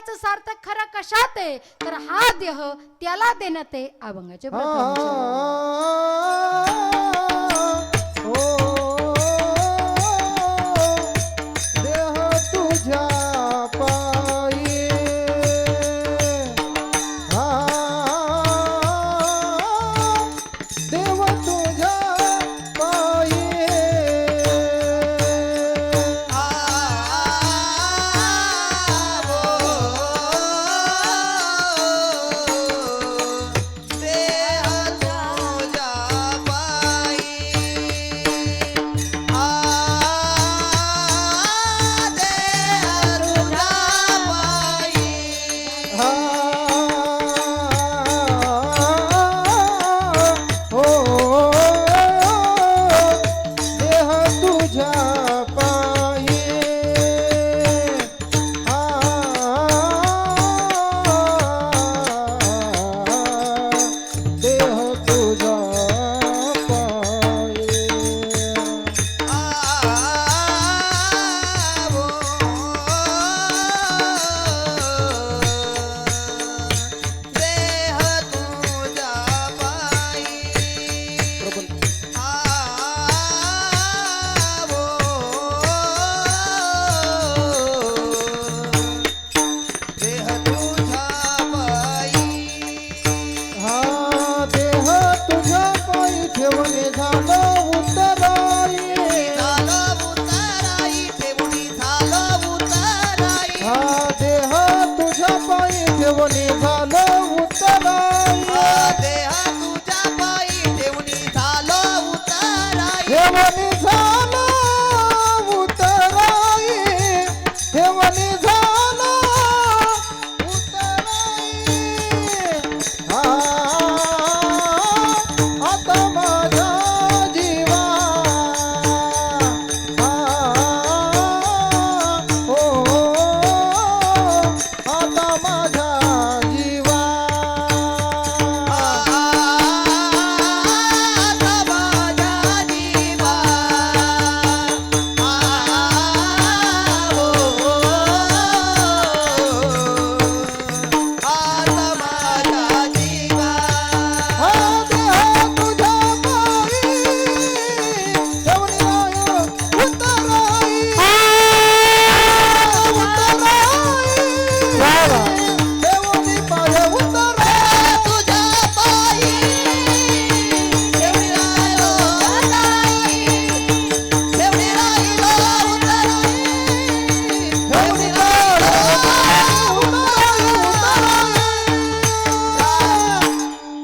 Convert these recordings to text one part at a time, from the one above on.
देण्याचं सार्थक खरं कशात आहे? तर हा देह त्याला देण्यात आहे अभंगाचे हा. देव पायी ठेवणे झालं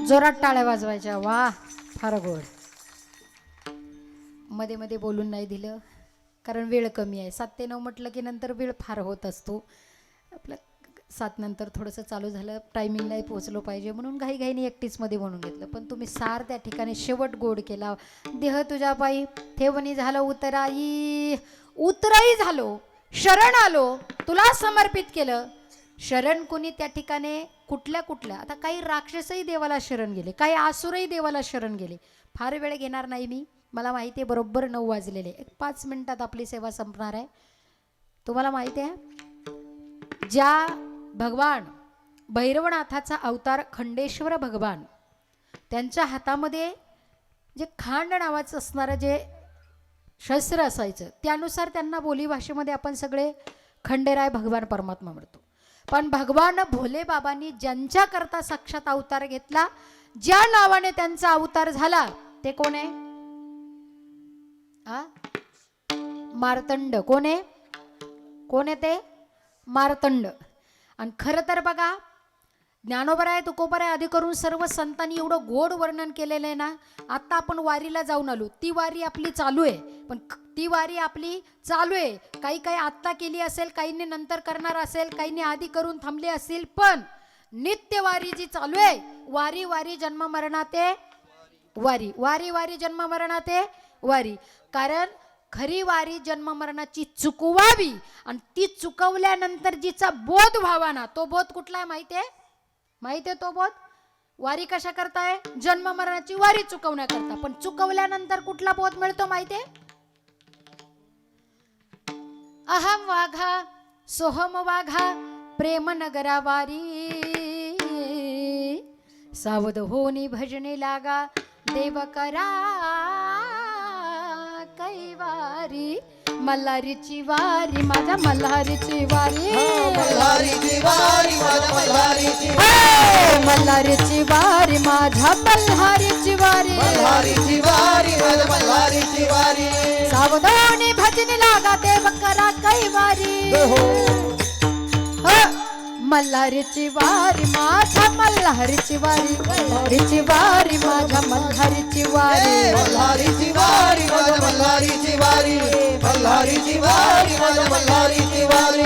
जोरात टाळ्या वाजवायच्या. वा फार गोड. मध्ये मध्ये बोलून नाही दिलं कारण वेळ कमी आहे. सात ते नऊ म्हटलं की नंतर वेळ फार होत असतो. आपलं सात नंतर थोडंसं चालू झालं टायमिंगलाही पोहोचलो पाहिजे म्हणून घाईघाईने एकटीचमध्ये म्हणून घेतलं. पण तुम्ही सार त्या ठिकाणी शेवट गोड केला. देह तुझ्या पायी ठेवणी झालं उतराई. उतराई झालो. शरण आलो. तुला समर्पित केलं. शरण कोणी त्या ठिकाणी कुठल्या कुठल्या? आता काही राक्षसही देवाला शरण गेले काही आसुरही देवाला शरण गेले. फार वेळ घेणार नाही मी. मला माहिती आहे बरोबर नऊ वाजलेले एक पाच मिनिटात आपली सेवा संपणार आहे. तुम्हाला माहिती आहे? ज्या भगवान भैरवनाथाचा अवतार खंडेश्वर भगवान त्यांच्या हातामध्ये जे खांड नावाचं असणारं जे शस्त्र असायचं त्यानुसार त्यांना बोलीभाषेमध्ये आपण सगळे खंडेराय भगवान परमात्मा म्हणतो. पण भगवान भोले बाबांनी ज्यांच्याकरता साक्षात अवतार घेतला ज्या नावाने त्यांचा अवतार झाला ते कोण आहे? मार्तंड कोण आहे? कोण आहे ते? मार्तंड. आणि खरं तर बघा ज्ञानोबर आहे तुकोबर आहे आधी करून सर्व संतांनी एवढं गोड वर्णन केलेलं आहे ना आता आपण वारीला जाऊन आलो. ती वारी आपली चालू आहे पण ती वारी आपली चालू आहे. काही काही आत्ता केली असेल काहींनी नंतर करणार असेल काहींनी आधी करून थांबले असतील पण नित्य वारी जी चालू आहे वारी वारी जन्म मरणाते वारी वारी वारी जन्म मरणाते वारी कारण खरी वारी जन्म मरणाची चुकवावी आणि ती चुकवल्यानंतर जिचा बोध व्हावा ना तो बोध कुठला आहे माहिती आहे? माहिती आहे तो बोध? वारी कशा करताय जन्म मरणाची वारी चुकवण्याकरता. पण चुकवल्यानंतर कुठला बोध मिळतो माहिती आहे? अहम वाघा सोहम वाघा प्रेम नगरावारी सावध होनी भजने लागा देव करा कैवारी. मल्हारीची वारी माझ्या मल्हारीची वारी. मल्हारीची वारी माझ्या मल्हारीची हे! मल्हारीची वारी माझ्या मल्हारीची वारी. मल्हारीची वारी. माझ्या मल्हारीची वारी। सावधानी भजनी लागा देव करा कैवारी हो ह! मल्हारीची वारी माझ्या मल्हारीची वारी मल्हारीची वारी माझ्या मल्हारीची वारी मल्हारीची वारी माझ्या मल्हारीची वारी मल्हारीची वारी माझ्या मल्हारीची वारी